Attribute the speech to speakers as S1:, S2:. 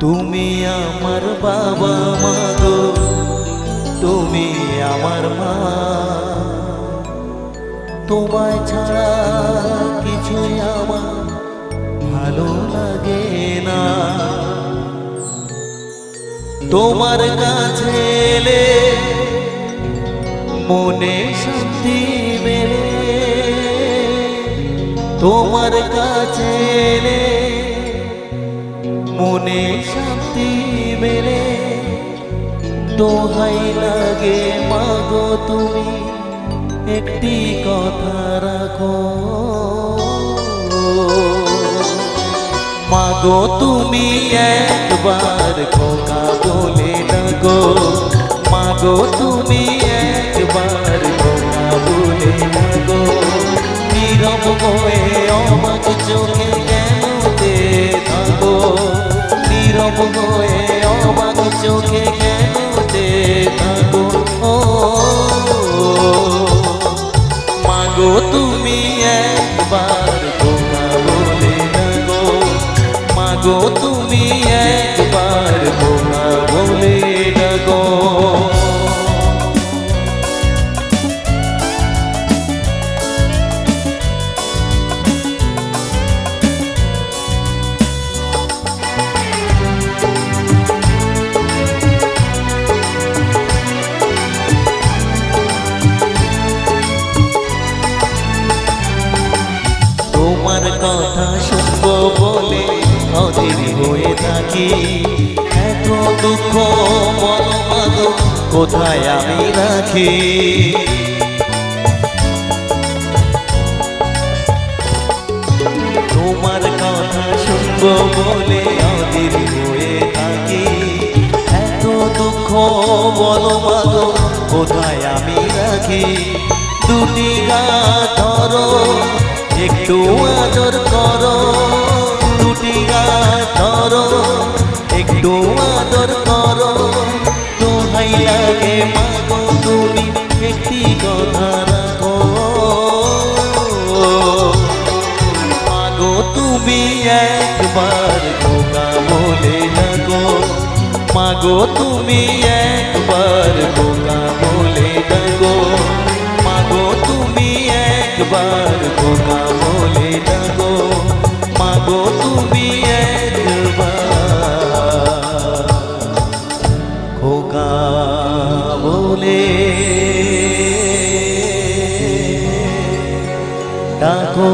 S1: তুমি আমার বাবা মা গো, তুমি আমার মা। তোমায় ছাড়া কিছুই আমার ভালো লাগে না। তোমার কাছে এলে মনে শান্তি মেলে। তোমার কাছে এলে মনে শান্তি মেলে। দোহাই লাগে, মাগো তুমি একটি কথা রাখো। মাগো তুমি একবার খোকা বলে ডাগো মাগো তুমি একবার খোকা বলে ডাগো নীরব হয়ে অবাক চোখে চোখে কেন দেখো ও মাগো তুমি একবার তোমা বলে মাগো তুমি বলে অধীর হয়ে থাকি। এত দুঃখ মাগো কোথায় আমি রাখি? তোমার কথা শুনব বলে অধীর হয়ে থাকি। এত দুঃখ মাগো কোথায় আমি রাখি? দুটি গা ধরো, একটু আদর একটু আদর করো। দোহাই লাগে মাগো তুমি একটি কথা রাখো মাগো তুমি একবার বোকা বলে ডাকো। মাগো তুমি একবার বোকা বলে ডাকো। মাগো তুমি একবার বোকা বলে। ডাকো।